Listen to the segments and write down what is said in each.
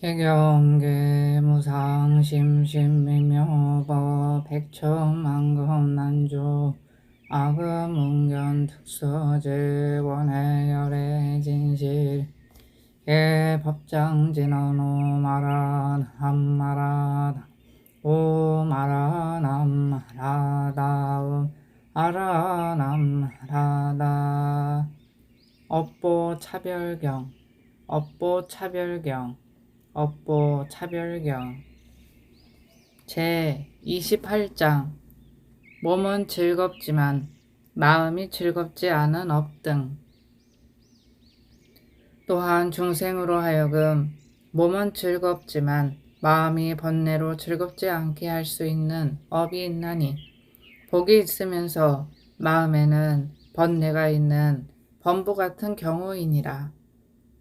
개경계 무상 심심미묘법 백천만금 난조 악음 웅견 특서제 원해 열애 진실 예 법장 진언오 마란 함마라 오 마라남 라다음 아라남 라다 업보 차별경 업보 차별경 업보 차별경. 제 28장. 몸은 즐겁지만 마음이 즐겁지 않은 업등. 또한 중생으로 하여금 몸은 즐겁지만 마음이 번뇌로 즐겁지 않게 할 수 있는 업이 있나니 복이 있으면서 마음에는 번뇌가 있는 범부 같은 경우이니라.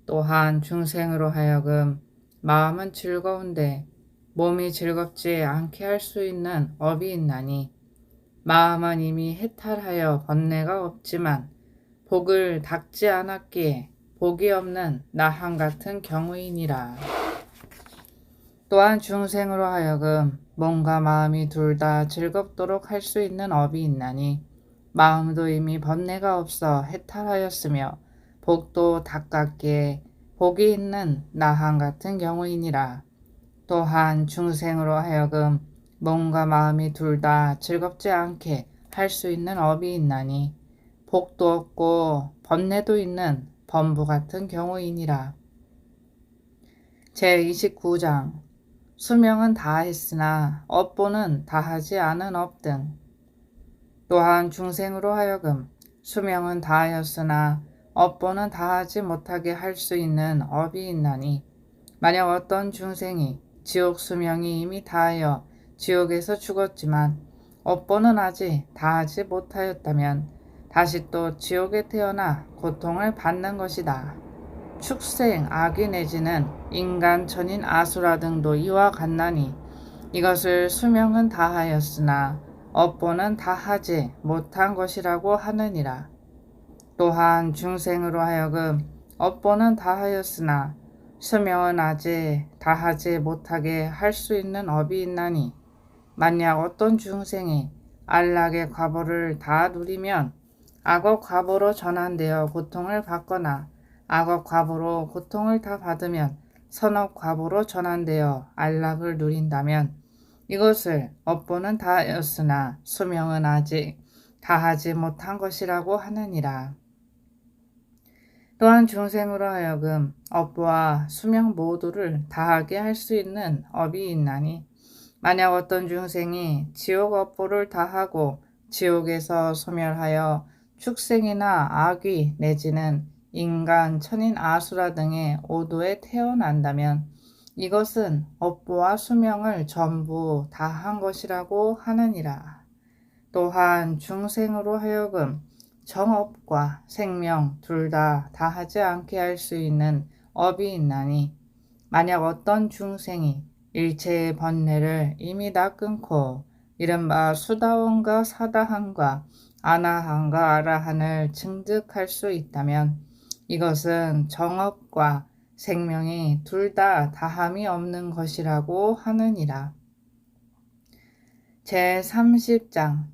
또한 중생으로 하여금 마음은 즐거운데 몸이 즐겁지 않게 할 수 있는 업이 있나니 마음은 이미 해탈하여 번뇌가 없지만 복을 닦지 않았기에 복이 없는 나한 같은 경우이니라. 또한 중생으로 하여금 몸과 마음이 둘 다 즐겁도록 할 수 있는 업이 있나니 마음도 이미 번뇌가 없어 해탈하였으며 복도 닦았기에 복이 있는 나한 같은 경우이니라. 또한 중생으로 하여금 몸과 마음이 둘 다 즐겁지 않게 할 수 있는 업이 있나니 복도 없고 번뇌도 있는 범부 같은 경우이니라. 제29장 수명은 다했으나 업보는 다하지 않은 업 등. 또한 중생으로 하여금 수명은 다하였으나 업보는 다하지 못하게 할 수 있는 업이 있나니 만약 어떤 중생이 지옥 수명이 이미 다하여 지옥에서 죽었지만 업보는 아직 다하지 못하였다면 다시 또 지옥에 태어나 고통을 받는 것이다. 축생, 아기 내지는 인간, 천인, 아수라 등도 이와 같나니 이것을 수명은 다하였으나 업보는 다하지 못한 것이라고 하느니라. 또한 중생으로 하여금 업보는 다하였으나 수명은 아직 다하지 못하게 할 수 있는 업이 있나니 만약 어떤 중생이 안락의 과보를 다 누리면 악업 과보로 전환되어 고통을 받거나 악업 과보로 고통을 다 받으면 선업 과보로 전환되어 안락을 누린다면 이것을 업보는 다하였으나 수명은 아직 다하지 못한 것이라고 하느니라. 또한 중생으로 하여금 업보와 수명 모두를 다하게 할 수 있는 업이 있나니 만약 어떤 중생이 지옥 업보를 다하고 지옥에서 소멸하여 축생이나 아귀 내지는 인간, 천인, 아수라 등의 오도에 태어난다면 이것은 업보와 수명을 전부 다 한 것이라고 하느니라. 또한 중생으로 하여금 정업과 생명 둘 다 다하지 않게 할 수 있는 업이 있나니 만약 어떤 중생이 일체의 번뇌를 이미 다 끊고 이른바 수다원과 사다한과 아나한과 아라한을 증득할 수 있다면 이것은 정업과 생명이 둘 다 다함이 없는 것이라고 하느니라. 제 30장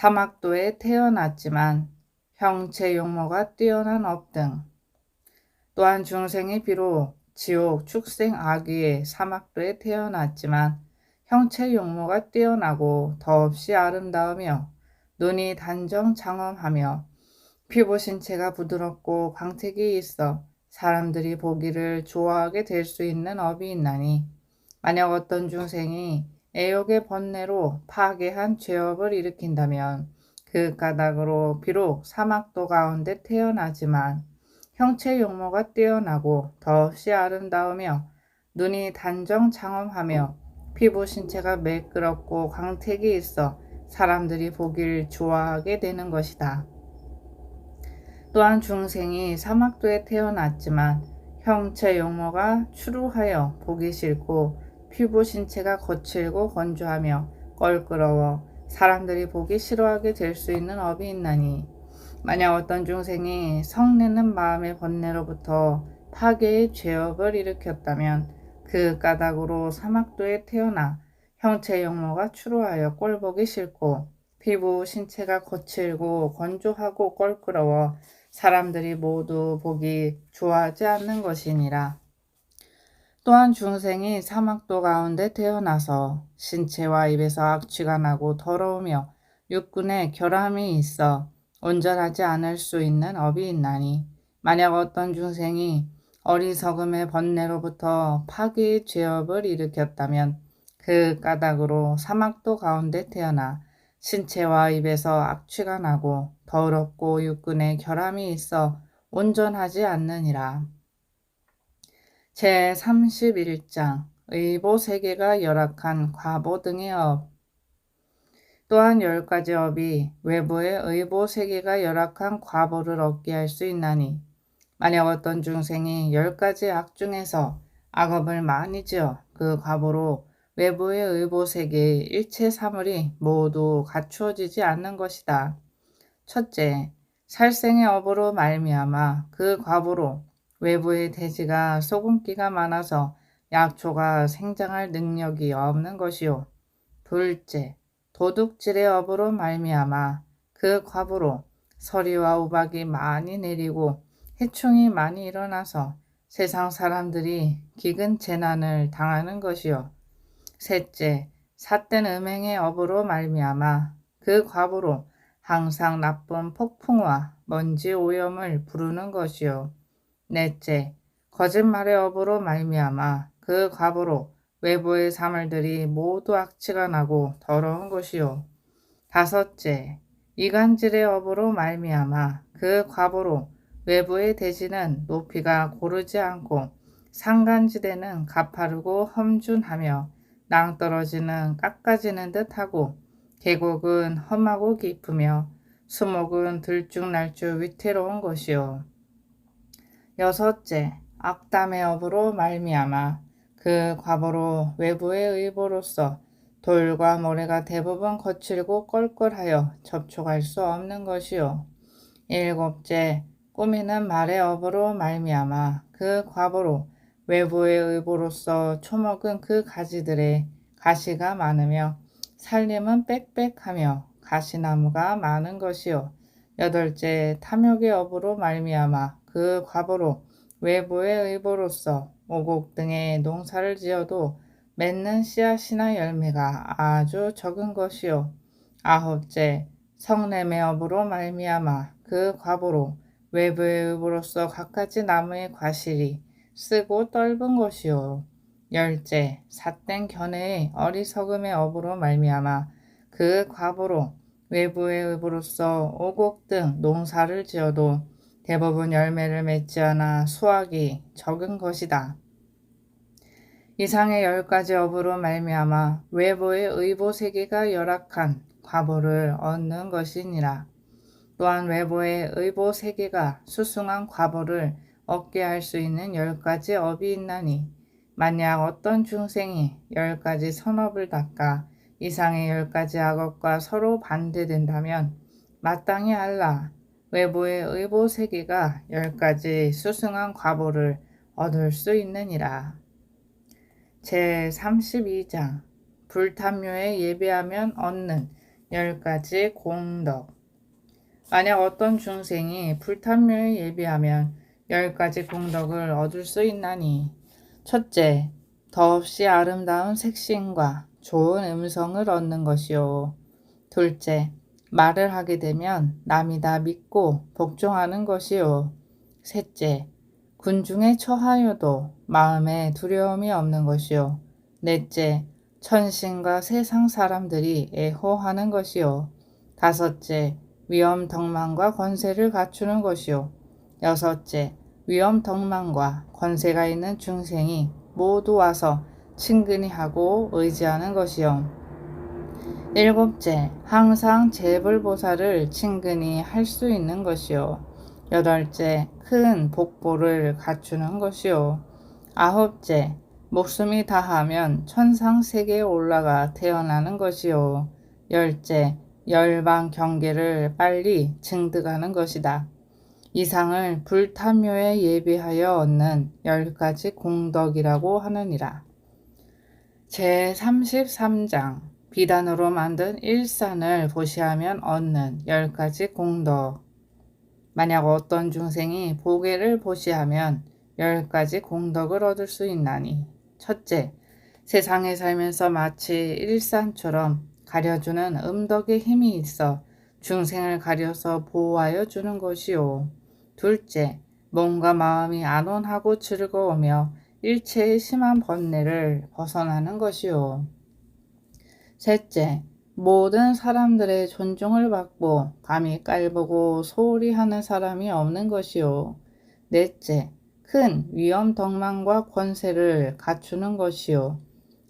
사막도에 태어났지만 형체 용모가 뛰어난 업 등. 또한 중생이 비록 지옥 축생 아귀의 사막도에 태어났지만 형체 용모가 뛰어나고 더없이 아름다우며 눈이 단정 장엄하며 피부 신체가 부드럽고 광택이 있어 사람들이 보기를 좋아하게 될 수 있는 업이 있나니 만약 어떤 중생이 애욕의 번뇌로 파괴한 죄업을 일으킨다면 그 까닭으로 비록 사막도 가운데 태어나지만 형체 용모가 뛰어나고 더없이 아름다우며 눈이 단정 장엄하며 피부 신체가 매끄럽고 광택이 있어 사람들이 보길 좋아하게 되는 것이다. 또한 중생이 사막도에 태어났지만 형체 용모가 추루하여 보기 싫고 피부 신체가 거칠고 건조하며 껄끄러워 사람들이 보기 싫어하게 될 수 있는 업이 있나니 만약 어떤 중생이 성내는 마음의 번뇌로부터 파괴의 죄업을 일으켰다면 그 까닭으로 사막도에 태어나 형체 영모가 추로하여 꼴보기 싫고 피부 신체가 거칠고 건조하고 껄끄러워 사람들이 모두 보기 좋아하지 않는 것이니라. 또한 중생이 사막도 가운데 태어나서 신체와 입에서 악취가 나고 더러우며 육군에 결함이 있어 온전하지 않을 수 있는 업이 있나니 만약 어떤 중생이 어리석음의 번뇌로부터 파괴의 죄업을 일으켰다면 그 까닭으로 사막도 가운데 태어나 신체와 입에서 악취가 나고 더럽고 육군에 결함이 있어 온전하지 않느니라. 제 31장 의보 세계가 열악한 과보 등의 업 또한 열 가지 업이 외부의 의보 세계가 열악한 과보를 얻게 할 수 있나니 만약 어떤 중생이 열 가지 악 중에서 악업을 많이 지어 그 과보로 외부의 의보 세계의 일체 사물이 모두 갖추어지지 않는 것이다. 첫째, 살생의 업으로 말미암아 그 과보로 외부의 대지가 소금기가 많아서 약초가 생장할 능력이 없는 것이요. 둘째, 도둑질의 업으로 말미암아 그 과부로 서리와 우박이 많이 내리고 해충이 많이 일어나서 세상 사람들이 기근 재난을 당하는 것이요. 셋째, 삿된 음행의 업으로 말미암아 그 과부로 항상 나쁜 폭풍과 먼지 오염을 부르는 것이요. 넷째, 거짓말의 업으로 말미암아 그 과부로 외부의 사물들이 모두 악취가 나고 더러운 것이요. 다섯째, 이간질의 업으로 말미암아 그 과부로 외부의 대지는 높이가 고르지 않고 상간지대는 가파르고 험준하며 낭떠러지는 깎아지는 듯하고 계곡은 험하고 깊으며 수목은 들쭉날쭉 위태로운 것이요. 여섯째, 악담의 업으로 말미암아 그 과보로 외부의 의보로서 돌과 모래가 대부분 거칠고 껄껄하여 접촉할 수 없는 것이요. 일곱째, 꾸미는 말의 업으로 말미암아 그 과보로 외부의 의보로서 초목은 그 가지들에 가시가 많으며 살림은 빽빽하며 가시나무가 많은 것이요. 여덟째, 탐욕의 업으로 말미암아 그 과보로 외부의 의보로서 오곡 등의 농사를 지어도 맺는 씨앗이나 열매가 아주 적은 것이요. 아홉째, 성냄의 업으로 말미암아 그 과보로 외부의 의보로서 갖가지 나무의 과실이 쓰고 떫은 것이요. 열째, 삿된 견해의 어리석음의 업으로 말미암아 그 과보로 외부의 의보로서 오곡 등 농사를 지어도 대부분 열매를 맺지 않아 수확이 적은 것이다. 이상의 열 가지 업으로 말미암아 외부의 의보 세계가 열악한 과보를 얻는 것이니라. 또한 외부의 의보 세계가 수승한 과보를 얻게 할 수 있는 열 가지 업이 있나니 만약 어떤 중생이 열 가지 선업을 닦아 이상의 열 가지 악업과 서로 반대된다면 마땅히 알라. 외부의 의보 세계가 열 가지 수승한 과보를 얻을 수 있느니라. 제 32장. 불탐묘에 예배하면 얻는 열 가지 공덕. 만약 어떤 중생이 불탐묘에 예배하면 열 가지 공덕을 얻을 수 있나니? 첫째, 더없이 아름다운 색신과 좋은 음성을 얻는 것이요. 둘째, 말을 하게 되면 남이 다 믿고 복종하는 것이요. 셋째, 군중에 처하여도 마음에 두려움이 없는 것이요. 넷째, 천신과 세상 사람들이 애호하는 것이요. 다섯째, 위엄 덕망과 권세를 갖추는 것이요. 여섯째, 위엄 덕망과 권세가 있는 중생이 모두 와서 친근히 하고 의지하는 것이요. 일곱째, 항상 재불보살을 친근히 할 수 있는 것이요. 여덟째, 큰 복보를 갖추는 것이요. 아홉째, 목숨이 다하면 천상 세계에 올라가 태어나는 것이요. 열째, 열방 경계를 빨리 증득하는 것이다. 이상을 불탐묘에 예비하여 얻는 열 가지 공덕이라고 하느니라. 제33장 비단으로 만든 일산을 보시하면 얻는 열 가지 공덕. 만약 어떤 중생이 보게를 보시하면 열 가지 공덕을 얻을 수 있나니. 첫째, 세상에 살면서 마치 일산처럼 가려주는 음덕의 힘이 있어 중생을 가려서 보호하여 주는 것이요. 둘째, 몸과 마음이 안온하고 즐거우며 일체의 심한 번뇌를 벗어나는 것이요. 셋째, 모든 사람들의 존중을 받고 감히 깔보고 소홀히 하는 사람이 없는 것이요. 넷째, 큰 위엄 덕망과 권세를 갖추는 것이요.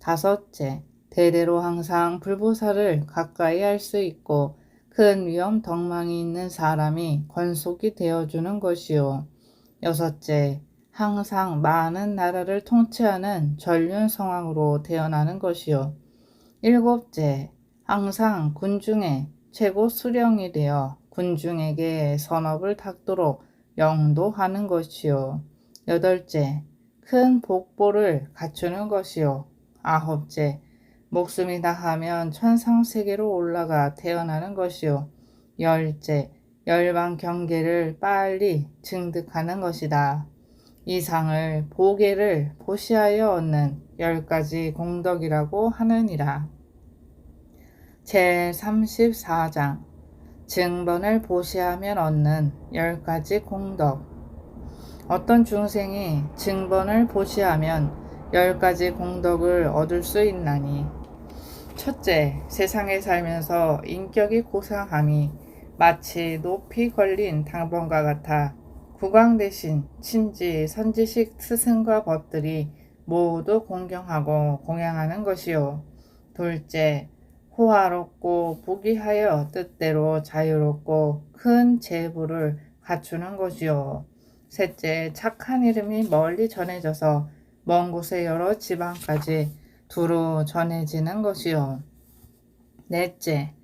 다섯째, 대대로 항상 불보살을 가까이 할 수 있고 큰 위엄 덕망이 있는 사람이 권속이 되어주는 것이요. 여섯째, 항상 많은 나라를 통치하는 전륜 성왕으로 태어나는 것이요. 일곱째, 항상 군중의 최고 수령이 되어 군중에게 선업을 닦도록 영도하는 것이요. 여덟째, 큰 복보를 갖추는 것이요. 아홉째, 목숨이 다하면 천상세계로 올라가 태어나는 것이요. 열째, 열방 경계를 빨리 증득하는 것이다. 이 상을 보계를 보시하여 얻는 열 가지 공덕이라고 하느니라. 제 34장. 증번을 보시하면 얻는 열 가지 공덕. 어떤 중생이 증번을 보시하면 열 가지 공덕을 얻을 수 있나니? 첫째, 세상에 살면서 인격이 고상함이 마치 높이 걸린 당번과 같아 국왕 대신 친지 선지식 스승과 벗들이 모두 공경하고 공양하는 것이요. 둘째, 호화롭고 부귀하여 뜻대로 자유롭고 큰 재부를 갖추는 것이요. 셋째, 착한 이름이 멀리 전해져서 먼 곳의 여러 지방까지 두루 전해지는 것이요. 넷째,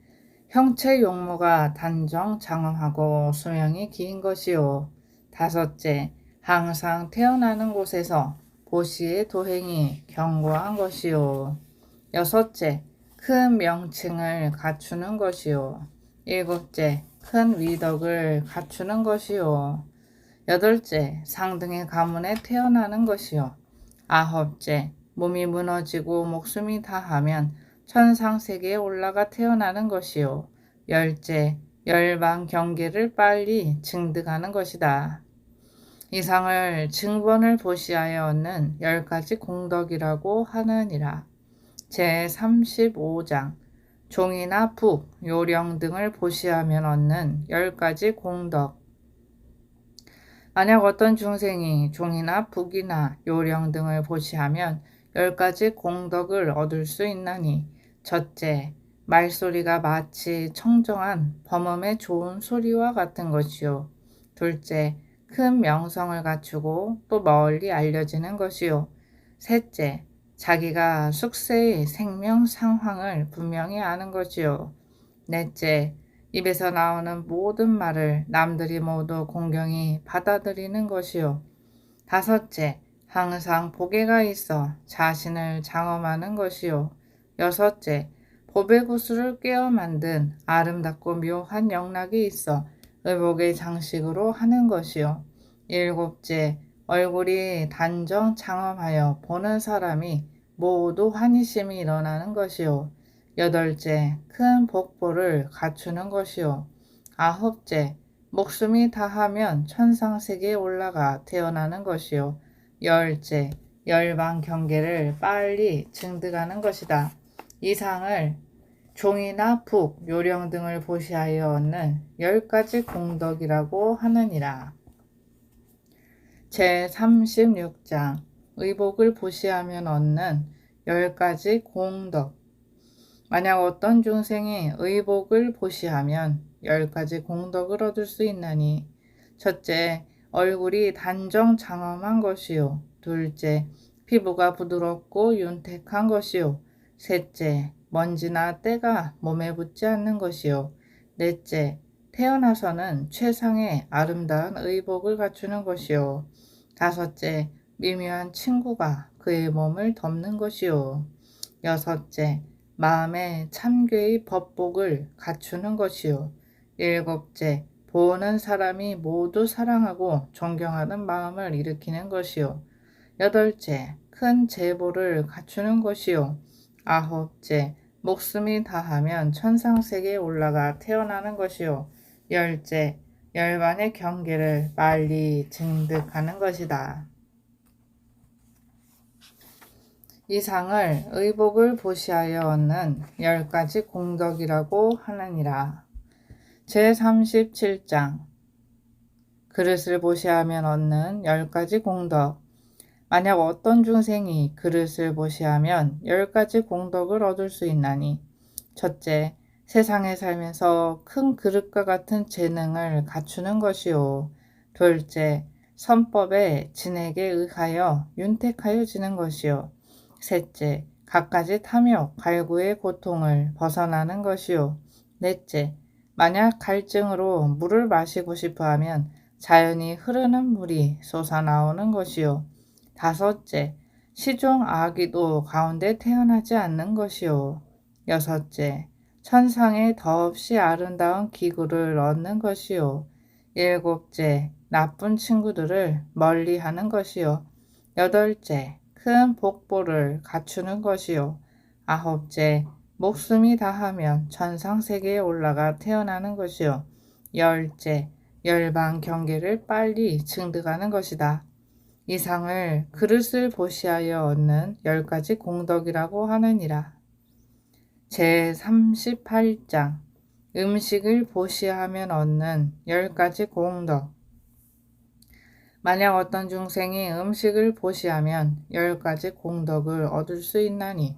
형체 용모가 단정 장엄하고 수명이 긴 것이요. 다섯째, 항상 태어나는 곳에서 보시의 도행이 견고한 것이요. 여섯째, 큰 명칭을 갖추는 것이요. 일곱째, 큰 위덕을 갖추는 것이요. 여덟째, 상등의 가문에 태어나는 것이요. 아홉째, 몸이 무너지고 목숨이 다하면 천상세계에 올라가 태어나는 것이요. 열째, 열방 경계를 빨리 증득하는 것이다. 이상을 증번을 보시하여 얻는 열 가지 공덕이라고 하느니라. 제 35장 종이나 북, 요령 등을 보시하면 얻는 열 가지 공덕. 만약 어떤 중생이 종이나 북이나 요령 등을 보시하면 열 가지 공덕을 얻을 수 있나니 첫째, 말소리가 마치 청정한 범음의 좋은 소리와 같은 것이요. 둘째, 큰 명성을 갖추고 또 멀리 알려지는 것이요. 셋째, 자기가 숙세의 생명 상황을 분명히 아는 것이요. 넷째, 입에서 나오는 모든 말을 남들이 모두 공경히 받아들이는 것이요. 다섯째, 항상 보게가 있어 자신을 장엄하는 것이요. 여섯째, 보배 구슬을 꿰어 만든 아름답고 묘한 영락이 있어 의복의 장식으로 하는 것이요. 일곱째, 얼굴이 단정 장엄하여 보는 사람이 모두 환희심이 일어나는 것이요. 여덟째, 큰 복보를 갖추는 것이요. 아홉째, 목숨이 다하면 천상세계에 올라가 태어나는 것이요. 열째, 열방 경계를 빨리 증득하는 것이다. 이상을 종이나 북, 요령 등을 보시하여 얻는 열 가지 공덕이라고 하느니라. 제 36장 의복을 보시하면 얻는 열 가지 공덕. 만약 어떤 중생이 의복을 보시하면 열 가지 공덕을 얻을 수 있나니 첫째, 얼굴이 단정 장엄한 것이요. 둘째, 피부가 부드럽고 윤택한 것이요. 셋째, 먼지나 때가 몸에 붙지 않는 것이요. 넷째, 태어나서는 최상의 아름다운 의복을 갖추는 것이요. 다섯째, 미묘한 친구가 그의 몸을 덮는 것이요. 여섯째, 마음에 참괴의 법복을 갖추는 것이요. 일곱째, 보는 사람이 모두 사랑하고 존경하는 마음을 일으키는 것이요. 여덟째, 큰 제보를 갖추는 것이요. 아홉째, 목숨이 다하면 천상세계에 올라가 태어나는 것이요. 열째, 열반의 경계를 빨리 증득하는 것이다. 이 상을 의복을 보시하여 얻는 열 가지 공덕이라고 하느니라. 제37장 그릇을 보시하면 얻는 열 가지 공덕 만약 어떤 중생이 그릇을 보시하면 열 가지 공덕을 얻을 수 있나니 첫째 세상에 살면서 큰 그릇과 같은 재능을 갖추는 것이요 둘째 선법에 진에게 의하여 윤택하여 지는 것이요 셋째, 갖가지 탐욕, 갈구의 고통을 벗어나는 것이요. 넷째, 만약 갈증으로 물을 마시고 싶어 하면 자연히 흐르는 물이 솟아나오는 것이요. 다섯째, 시종 아기도 가운데 태어나지 않는 것이요. 여섯째, 천상에 더없이 아름다운 기구를 얻는 것이요. 일곱째, 나쁜 친구들을 멀리 하는 것이요. 여덟째, 큰 복보를 갖추는 것이요. 아홉째, 목숨이 다하면 천상세계에 올라가 태어나는 것이요. 열째, 열방 경계를 빨리 증득하는 것이다. 이 상을 그릇을 보시하여 얻는 열 가지 공덕이라고 하느니라. 제 38장 음식을 보시하면 얻는 열 가지 공덕 만약 어떤 중생이 음식을 보시하면 열 가지 공덕을 얻을 수 있나니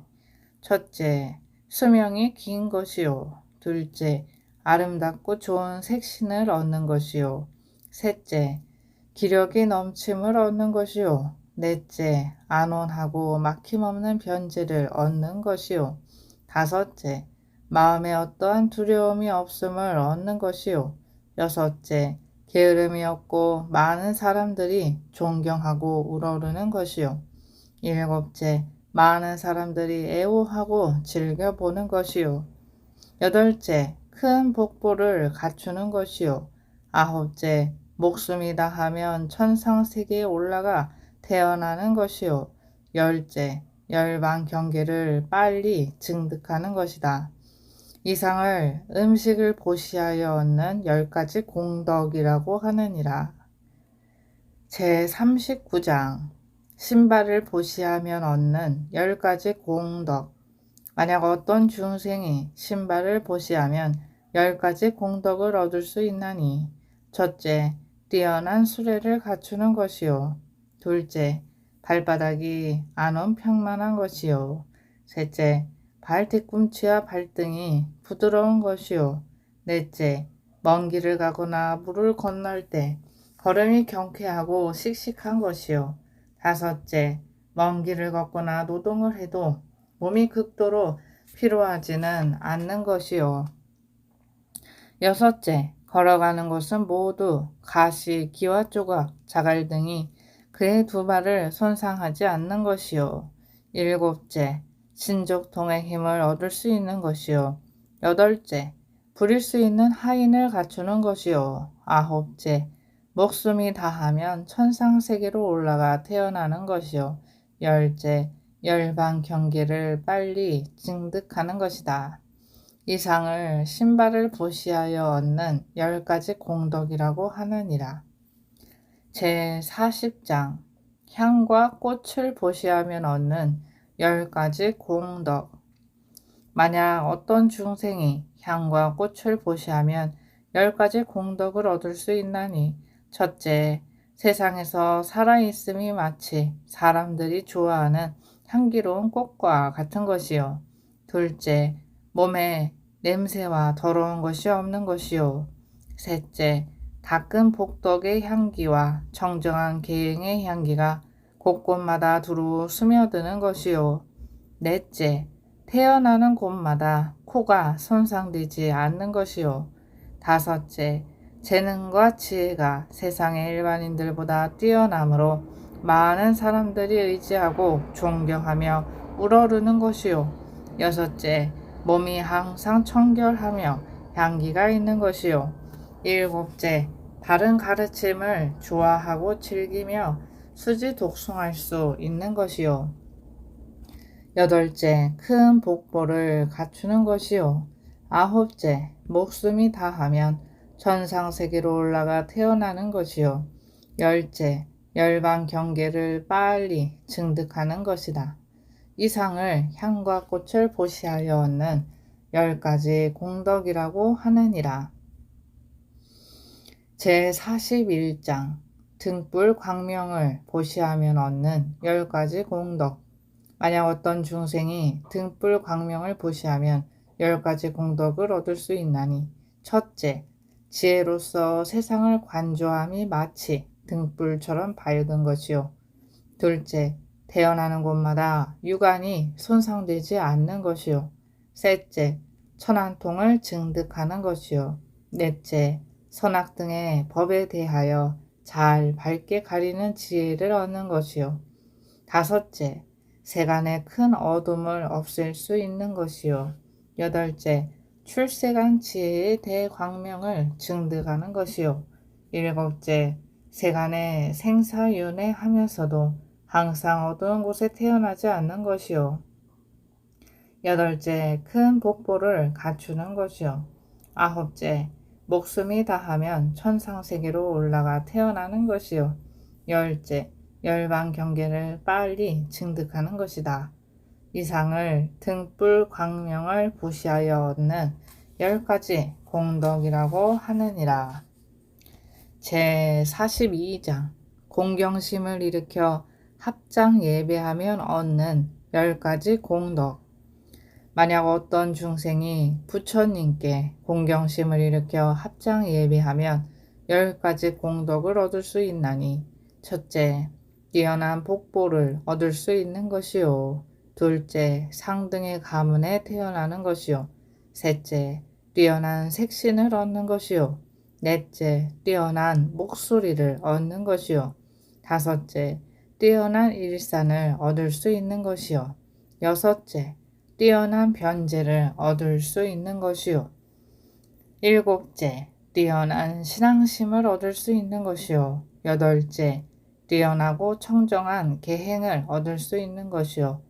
첫째, 수명이 긴 것이요. 둘째, 아름답고 좋은 색신을 얻는 것이요. 셋째, 기력이 넘침을 얻는 것이요. 넷째, 안온하고 막힘없는 변제를 얻는 것이요. 다섯째, 마음에 어떠한 두려움이 없음을 얻는 것이요. 여섯째, 게으름이 없고 많은 사람들이 존경하고 우러르는 것이요. 일곱째, 많은 사람들이 애호하고 즐겨보는 것이요. 여덟째, 큰 복보를 갖추는 것이요. 아홉째, 목숨이 다 하면 천상 세계에 올라가 태어나는 것이요. 열째, 열방 경계를 빨리 증득하는 것이다. 이상을 음식을 보시하여 얻는 열 가지 공덕이라고 하느니라. 제 39장 신발을 보시하면 얻는 열 가지 공덕 만약 어떤 중생이 신발을 보시하면 열 가지 공덕을 얻을 수 있나니 첫째, 뛰어난 수레를 갖추는 것이요. 둘째, 발바닥이 안온 평만한 것이요. 셋째, 발 뒤꿈치와 발등이 부드러운 것이요. 넷째, 먼 길을 가거나 물을 건널 때 걸음이 경쾌하고 씩씩한 것이요. 다섯째, 먼 길을 걷거나 노동을 해도 몸이 극도로 피로하지는 않는 것이요. 여섯째, 걸어가는 곳은 모두 가시, 기와 조각, 자갈 등이 그의 두 발을 손상하지 않는 것이요. 일곱째, 신족통의 힘을 얻을 수 있는 것이요. 여덟째, 부릴 수 있는 하인을 갖추는 것이요. 아홉째, 목숨이 다하면 천상 세계로 올라가 태어나는 것이요. 열째, 열방 경계를 빨리 증득하는 것이다. 이 상을 신발을 보시하여 얻는 열 가지 공덕이라고 하느니라. 제 40장 향과 꽃을 보시하면 얻는 열 가지 공덕. 만약 어떤 중생이 향과 꽃을 보시하면 열 가지 공덕을 얻을 수 있나니, 첫째, 세상에서 살아있음이 마치 사람들이 좋아하는 향기로운 꽃과 같은 것이요. 둘째, 몸에 냄새와 더러운 것이 없는 것이요. 셋째, 닦은 복덕의 향기와 정정한 계행의 향기가 곳곳마다 두루 스며드는 것이요. 넷째, 태어나는 곳마다 코가 손상되지 않는 것이요. 다섯째, 재능과 지혜가 세상의 일반인들보다 뛰어나므로 많은 사람들이 의지하고 존경하며 우러르는 것이요. 여섯째, 몸이 항상 청결하며 향기가 있는 것이요. 일곱째, 바른 가르침을 좋아하고 즐기며 수지 독송할 수 있는 것이요. 여덟째, 큰 복보를 갖추는 것이요. 아홉째, 목숨이 다하면 천상세계로 올라가 태어나는 것이요. 열째, 열방 경계를 빨리 증득하는 것이다. 이상을 향과 꽃을 보시하여 얻는 열 가지 공덕이라고 하느니라. 제 41장 등불 광명을 보시하면 얻는 열 가지 공덕. 만약 어떤 중생이 등불 광명을 보시하면 열 가지 공덕을 얻을 수 있나니 첫째, 지혜로서 세상을 관조함이 마치 등불처럼 밝은 것이요. 둘째, 태어나는 곳마다 육안이 손상되지 않는 것이요. 셋째, 천안통을 증득하는 것이요. 넷째, 선악 등의 법에 대하여 잘 밝게 가리는 지혜를 얻는 것이요. 다섯째, 세간의 큰 어둠을 없앨 수 있는 것이요. 여덟째, 출세간 지혜의 대광명을 증득하는 것이요. 일곱째, 세간의 생사윤회 하면서도 항상 어두운 곳에 태어나지 않는 것이요. 여덟째, 큰 복보를 갖추는 것이요. 아홉째, 목숨이 다하면 천상세계로 올라가 태어나는 것이요. 열째, 열방 경계를 빨리 증득하는 것이다. 이상을 등불 광명을 보시하여 얻는 열 가지 공덕이라고 하느니라. 제 42장 공경심을 일으켜 합장 예배하면 얻는 열 가지 공덕. 만약 어떤 중생이 부처님께 공경심을 일으켜 합장 예배하면 열 가지 공덕을 얻을 수 있나니 첫째, 뛰어난 복보를 얻을 수 있는 것이요. 둘째, 상등의 가문에 태어나는 것이요. 셋째, 뛰어난 색신을 얻는 것이요. 넷째, 뛰어난 목소리를 얻는 것이요. 다섯째, 뛰어난 일산을 얻을 수 있는 것이요. 여섯째, 뛰어난 변제를 얻을 수 있는 것이요. 일곱째, 뛰어난 신앙심을 얻을 수 있는 것이요. 여덟째, 뛰어나고 청정한 계행을 얻을 수 있는 것이요.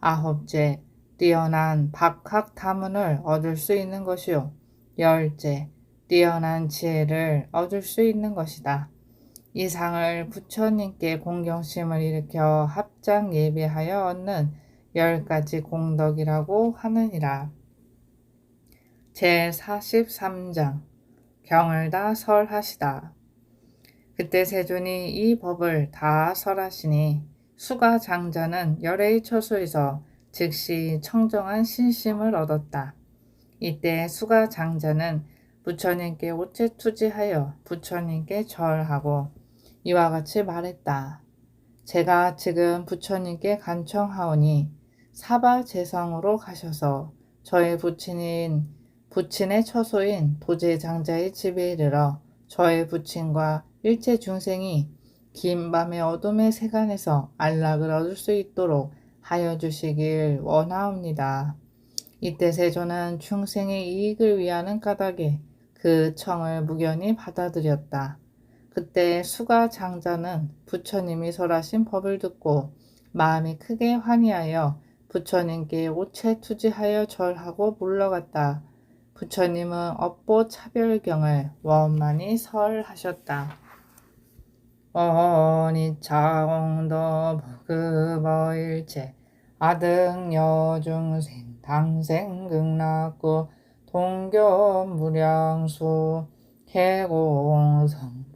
아홉째, 뛰어난 박학 탐문을 얻을 수 있는 것이요. 열째, 뛰어난 지혜를 얻을 수 있는 것이다. 이 상을 부처님께 공경심을 일으켜 합장 예배하여 얻는 열 가지 공덕이라고 하느니라. 제 43장 경을 다 설하시다. 그때 세존이 이 법을 다 설하시니 수가 장자는 열의 처소에서 즉시 청정한 신심을 얻었다. 이때 수가 장자는 부처님께 옷째 투지하여 부처님께 절하고 이와 같이 말했다. 제가 지금 부처님께 간청하오니 사바 재성으로 가셔서 저의 부친인 부친의 처소인 도제장자의 집에 이르러 저의 부친과 일체 중생이 긴 밤의 어둠의 세간에서 안락을 얻을 수 있도록 하여 주시길 원하옵니다. 이때 세조는 중생의 이익을 위하는 까닭에 그 청을 무견히 받아들였다. 그때 수가 장자는 부처님이 설하신 법을 듣고 마음이 크게 환희하여 부처님께 오체 투지하여 절하고 물러갔다. 부처님은 업보 차별경을 원만히 설하셨다. 어니차공도 그버일체 아등 여중생 당생 극락구 동교 무량수 개공성불도.